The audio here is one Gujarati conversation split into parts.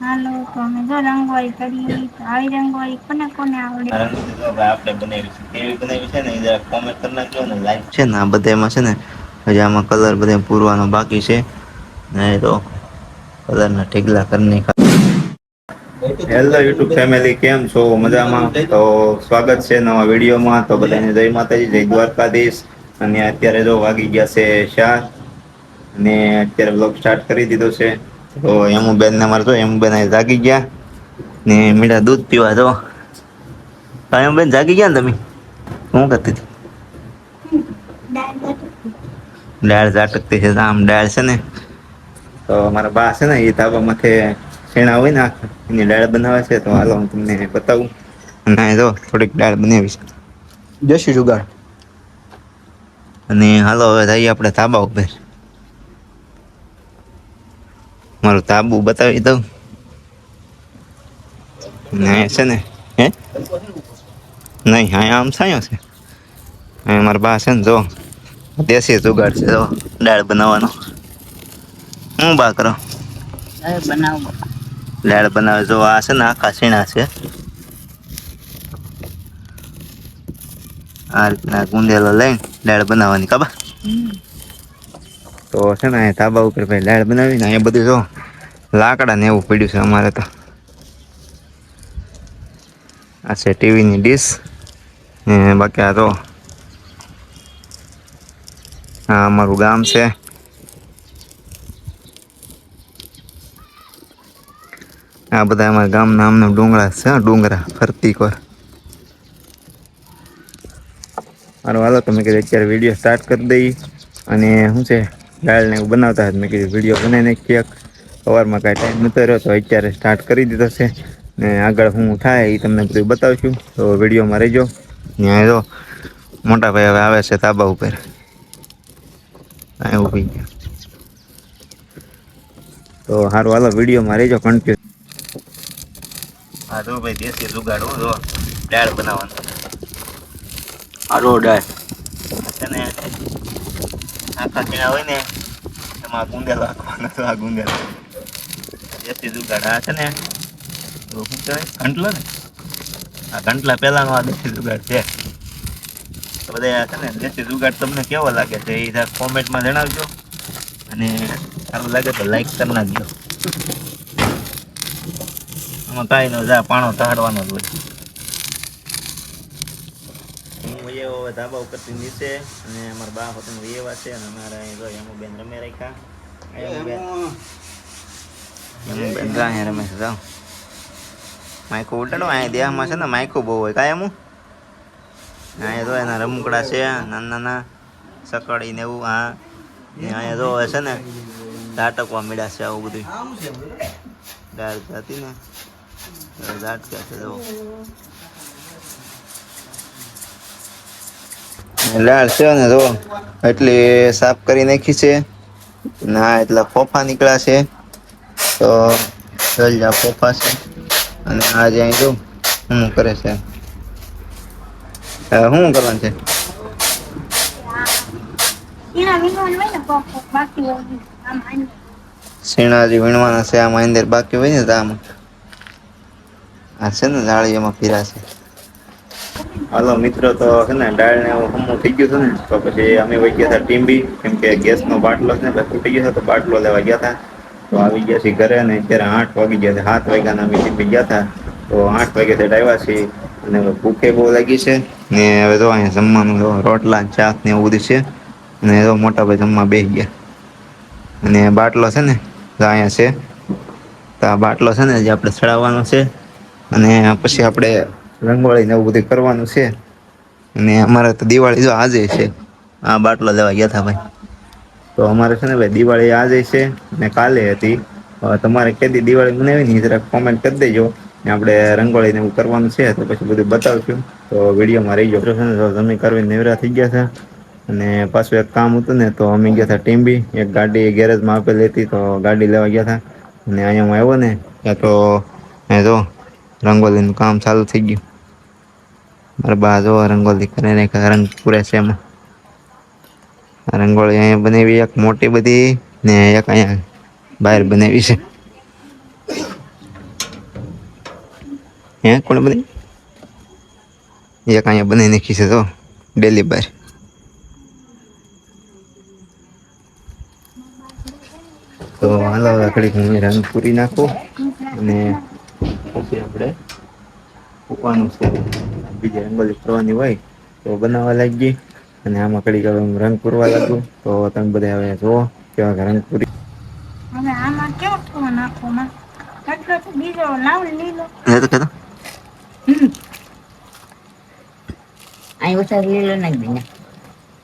હાલો તો અમે જો રંગોળી કરી આવી રંગોળી કોને કોને આવડે? આપણે બનાવી કેવી બનાવી છે ને કોમેન્ટ કરી નાખજો ને લાઈક છે ને આ બધામાં છે ને હજી આમાં કલર બધે પૂરવાનો બાકી છે. ને તો કલર ના ઢીગલા કરી નાખ્યા હેલો યુટ્યુબ ફેમિલી કેમ છો? મજામાં? તો સ્વાગત છે નવા વિડીયોમાં. તો બધાને જય માતાજી જય દ્વારકાધીશ. અને અત્યારે જો વાગી ગયા છે ચાર અને અત્યારે બ્લોગ સ્ટાર્ટ કરી દીધો છે. તો એમુ બેન ને મારે એમુ બેન જાગી ગયા. ને મીઠા દૂધ પીવા તો એમ બેન જાગી ગયા ને તમે? શું કરતી હતી? ડાળ ઝાટકતી છે આમ ડાળ છે ને? તો મારા બા છે ને એ ધાબા માથે છેણા હોય ને એની ડાળ બનાવે છે. તો હાલો હું તમને બતાવું. અને જો થોડીક ડાળ બનાવી છે. જશું જુગાડ અને હાલો હવે જઈએ આપણે ધાબા ઉપર. મારું તાબુ બતાવી દઉં. ના છે ને હે? નહીં હા આમ સાયો છે. અહીંયા મારા બા છે ને જો દેશી જુગાડ છે જો દાળ બનાવવાનો. હું બા કરો? દાળ બનાવે. જો આ છે ને આખા સીણા છે. આ રીતના ગુંદેલો લઈને દાળ બનાવવાની ખબર? તો છે ને ધાબા ઉપર ભાઈ દાળ બનાવીને અહીંયા બધું જો લાકડા ને એવું પડ્યું છે અમારે તો. આ છે ટીવીની ડીશ ને બાકી આ તો આ અમારું ગામ છે. આ બધા અમારા ગામના આમના ડુંગળા છે ડુંગરા, ફરતી કોર. મારો હાલો, તમે કીધું અત્યારે વીડિયો સ્ટાર્ટ કરી દઈ. અને શું છે દાળ ને એવું બનાવતા હતા મેં કીધું વીડિયો બનાવીને ક્યાંક સવારમાં કાંઈ ટાઈમ નતો રહ્યો તો અત્યારે સ્ટાર્ટ કરી દીધો છે. ને આગળ હું થાય એ તમને બધું બતાવશું. તો વિડીયોમાં રહેજો. ત્યાં જો મોટા ભાઈ હવે આવે છે તાબા ઉપર. ઊભી ગયા. તો સારું હાલો વિડીયોમાં રહેજો કન્ટિન્યુ હા જો ભાઈ દેશી જુગાડ જો દાળ બનાવવાનો. હારો દાળ. છે ને આખા ચીણા હોય ને એમાં ગુંદેલો નાખવાનો તો આ ગુંદેલો દેશી જુગાડ છે ને શું કહેવાય ઘંટલો ને આ ઘંટલા પહેલાનો આ દેશી જુગાડ છે તો બધા છે ને દેશી જુગાડ તમને કેવો લાગે છે એ કોમેન્ટમાં જણાવજો અને સારું લાગે તો લાઈક કરી નાખજો આમાં કાંઈ ન જા પાણો ટાળવાનો જ હોય હવે ધાબા ઉપરથી નીચે અને અમારા બા હોતન એવા છે અને અમારા અહીં જો એમુ બેન રમે રાખ્યા. એમુ બેન એમુ બેન જા અહીંયા રમે છે જાઓ. માઇકો ઉડાડો અહીંયા દેહમાં છે ને માઇકો બહુ હોય. કાંઈ એમુ? અહીંયા જો એના રમકડા છે નાના નાના સકડી ને એવું હા. અહીંયા જો છે ને ઝાટકવા મળ્યા છે આવું બધું દાળ હતી ને. દાળ છે જો દાળ છે ને જો એટલી સાફ કરી નાખી છે. ના એટલા ફોફા નીકળ્યા છે. તો જલજા ફોફા છે. અને આજે અહીં જો શું કરે છે? શું કરવાનું છે? શીણાજી વીણવાના છે આમાં અંદર બાકી હોય ને તો આમાં. આ છે ને જાળીઓમાં પીરા છે. હાલો મિત્રો, તો છે ને ડાળ ને એવું હમું થઈ ગયું હતું ને, તો પછી અમે વહી ગયા હતા ટીમ્બી કેમ કે ગેસનો બાટલો છે ને ફૂટી ગયો તો બાટલો લેવા ગયા હતા. તો આવી ગયા છીએ ઘરે ને અત્યારે આઠ વાગી ગયા છે, સાત વાગ્યાના અમે ટીમ્બી ગયા હતા. તો આઠ વાગે સેટ આવ્યા છીએ અને ભૂખે બહુ લાગી છે. ને હવે તો અહીંયા જમવાનું રોટલા ચાસ ને એવું બધું છે. અને તો મોટા ભાઈ જમવા બે ગયા. અને બાટલો છે ને, તો અહીંયા છે. તો આ બાટલો છે ને જે આપણે ચડાવવાનો છે. અને પછી આપણે રંગોળી ને એવું બધું કરવાનું છે. અને અમારે તો દિવાળી જો આજે છે. આ બાટલો લેવા ગયા હતા ભાઈ. તો અમારે છે ને ભાઈ દિવાળી આજે છે ને કાલે હતી. તમારે કેદી દિવાળી મનાવી નહીં, જરાક કોમેન્ટ કરી દેજો. ને આપણે રંગોળી ને એવું કરવાનું છે તો પછી બધું બતાવશું. તો વિડીયોમાં રહી તો તમે કરવી નેવરા થઈ ગયા છે અને પાછું એક કામ હતું ને તો અમે ગયા હતા ટીમ્બી એક ગાડી ગેરેજમાં આપેલી હતી તો ગાડી લેવા ગયા હતા અને અહીંયા હું આવ્યો ને, ત્યાં તો જો રંગોલીનું કામ ચાલુ થઈ ગયું. મારા બા જો રંગોલી કરીને રંગ પૂરે છે એમાં. રંગોળી અહીંયા બનાવી, એક મોટી બધી ને એક અહીંયા બહાર બનાવી છે. હે કોણ બની? એક અહીંયા બનાવી નાખી છે તો ડેલી બહાર. તો હાલો ઘડીક હું રંગ પૂરી નાખું અને પછી આપણે મૂકવાનું છે. બીજી રંગોલી કરવાની હોય તો બનાવવા લાગી અને આમાં કડી રંગ પૂરવા લાગ્યું તો તમે બધા હવે જુઓ કેવા રંગ પૂરી. હવે આમાં કેવો થોડો નાખો માં? એટલો તો બીજો લાવ લીલો. હે તો અહીં ઓછા લીલો નાખી દે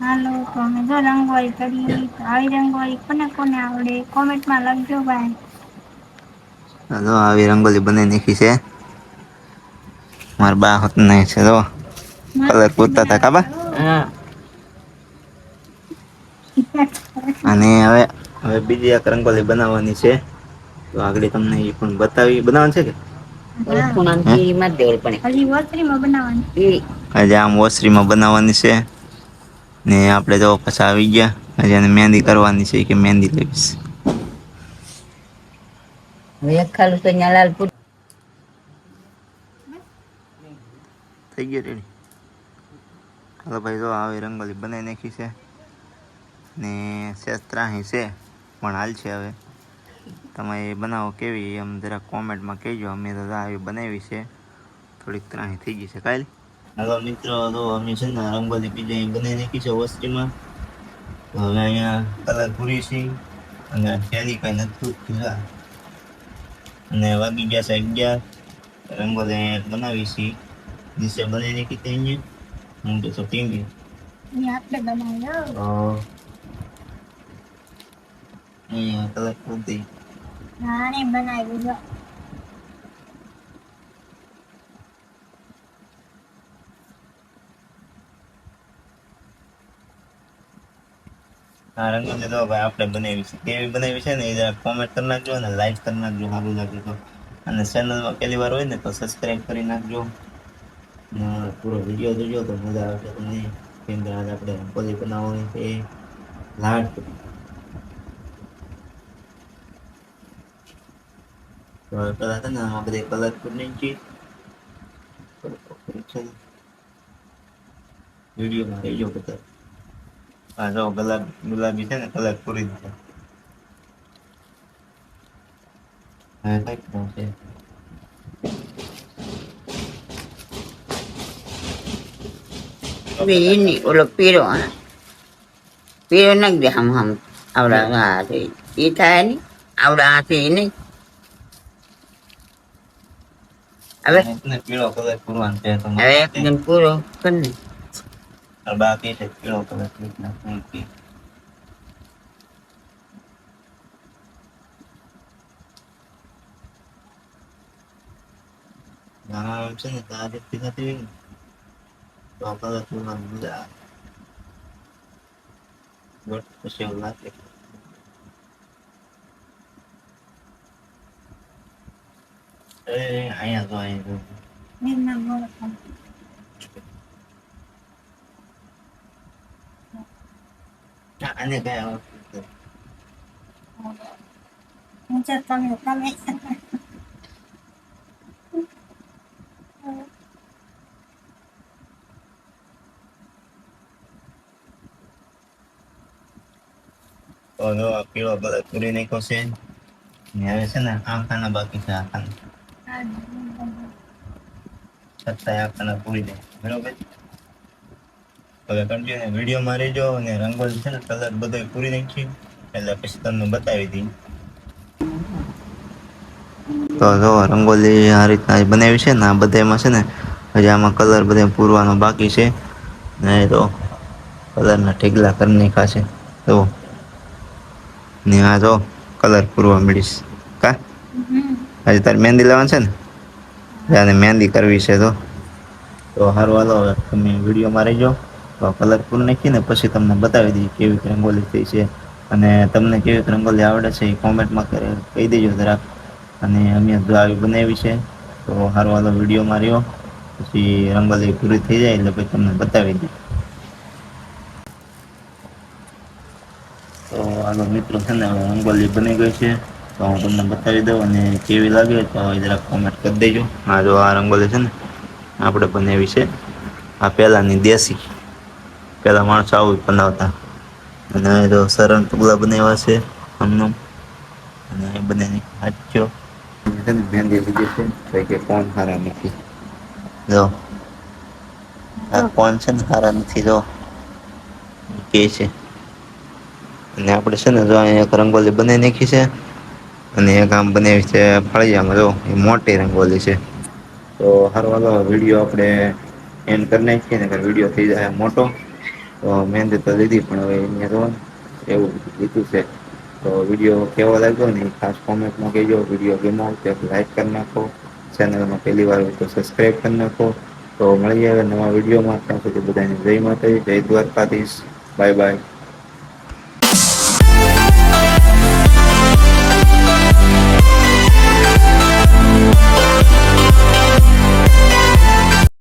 હાલો તો અમે જો રંગોળી કરી આવી રંગોળી કોને કોને આવડે? કોમેન્ટમાં લખજો ભાઈ. જો આવી રંગોલી બનાવી નાખી છે. મારા બા હોત નહીં છે જો. કલર પૂરતા હતા કાબા અને હવે હવે બીજી એક રંગોલી બનાવવાની છે. તો આગળ તમને એ પણ બતાવી. બનાવવાની છે કે? હજી આજે આમ ઓસરીમાં બનાવવાની છે. ને આપણે જો પાછા આવી ગયા. આજે એને મહેંદી કરવાની છે કે મહેંદી લેવી હવે એક ખાલું તો અહીંયા લાલ પૂર થઈ ગયો રેડી હાલો ભાઈ જો આવી રંગોલી બનાવી નાખી છે ને શેસ્ત્રાહી છે પણ હાલ છે હવે તમે બનાવો કેવી એમ જરા કોમેન્ટમાં કહેજો અમે તો આવી બનાવી છે થોડીક ત્રાહી થઈ ગઈ છે કાલ હાલો મિત્રો તો અમે છે ને રંગોલી બીજા બનાવી નાખી છે વસ્તીમાં તો હવે અહીંયા કલર પૂરી છે અને ત્યાંની કાંઈ નથી અને વાગી ગયા છે અગિયાર. રંગોલી બનાવી છે. નીચે બનાવીને કીધી અહીંયા. હું તો ટીંગી અહીંયા કલર પૂરતી બનાવી બનાવી આ રંગોલી તો ભાઈ આપણે બનાવી છે, કેવી બનાવી છે ને એ કોમેન્ટ કરી નાખજો અને લાઈક કરી નાખજો, સારું લાગે તો. અને ચેનલમાં પહેલી વાર હોય ને તો સબસ્ક્રાઈબ કરી નાખજો. પૂરો વીડિયો જોજો તો મજા આવશે તમને. કેમ કે આજે આપણે રંગોલી બનાવવાની છે. લાડ. કલર છે ને, આ બધે કલર કરી નાખી. વિડીયોમાં રહેજો બધા. હા જો ગુલાબ ગુલાબી છે ને કલર પૂરી દીધો હા કંઈકનું છે હવે એની ઓલો પીરો હા પીરો નાખ દે આમ આમ આવડા હા તો એ થાય નહીં આવડા હાથે એ નહીં હવે ને પીળો કલર પૂરવાનો છે તો હવે એકદમ પૂરો કરી ને આ બાકી છે પીળો કલર પૂરી નાખવાનો છે. આમ છે ને તો આ રીતથી થતી હોય ને તો આ કલર પૂરવાની મજા આવે બટ પછી એવું લાગે એ અહીંયા તો અહીંયા તો નિર્મળ બોલો આ- આને કઈ આવડતું ઊંચા તમે તમે તો જો આ પીળો કલર પૂરી નાખ્યો છે ને હવે કન્ટિન્યુ વિડીયોમાં રહેજો અને રંગોલી છે ને કલર બધો પૂરી નાખી. એટલે પછી તમને બતાવી દઈ તો જો રંગોલી આ રીતના બનાવી છે ને આ બધામાં છે ને હજી આમાં કલર બધે પૂરવાનો બાકી છે. ને તો કલરના ઢેગલા કરી નાખ્યા છે. તો ને આ જો કલર પૂરવા મળીશ. કા? હજી તારે મહેંદી લેવાની છે ને? જાને મહેંદી કરવી છે તો તો સારું હાલો તમે વિડીયોમાં રહેજો. તો કલર પૂરું નાખીને પછી તમને બતાવી દઈએ કેવી રંગોલી થઈ છે. અને તમને કેવી રંગોલી આવડે છે એ કોમેન્ટમાં કરે કહી દેજો જરાક. અને અમે જો આવી બનાવી છે. તો સારો વાલો વીડિયો માર્યો પછી રંગોલી પૂરી થઈ જાય એટલે પછી તમને બતાવી દઈએ. તો હાલો મિત્રો, છે ને રંગોલી બની ગઈ છે. તો હું તમને બતાવી દઉં અને કેવી લાગે તો જરાક કોમેન્ટ કરી દેજો. આ જો આ રંગોલી છે ને, આપણે બનાવી છે. આ પહેલાંની દેશી. પેલા માણસો આવું બનાવતા. અને જો સરળ પગલા બનાવ્યા છે આમનું. અને એ બધાની સાચો મહેંદી લીધી છે તો કે કોણ સારા નથી. જો. આ કોણ છે ને સારા નથી જો. કે છે. અને આપણે છે ને જો અહીંયા એક રંગોલી બનાવી નાખી છે અને એક આમ બનાવી છે ફળિયામાં જો. એ મોટી રંગોલી છે. તો હારો હાલો વીડિયો આપણે એન્ડ કરી નાખીએ ને વીડિયો થઈ જાય મોટો. તો મહેનત તો લીધી પણ હવે અહીંયા જો એવું લીધું છે. તો વીડિયો કેવો લાગ્યો ને ખાસ કોમેન્ટમાં કહેજો. વીડિયો ગમો તો લાઈક કરી નાખો. ચેનલમાં પહેલી વાર હોય તો સબસ્ક્રાઈબ કરી નાખો. તો મળી હવે નવા વિડીયોમાં. ત્યાં સુધી બધાને જય માતાજી, જય દ્વારકાધીશ. Bye bye.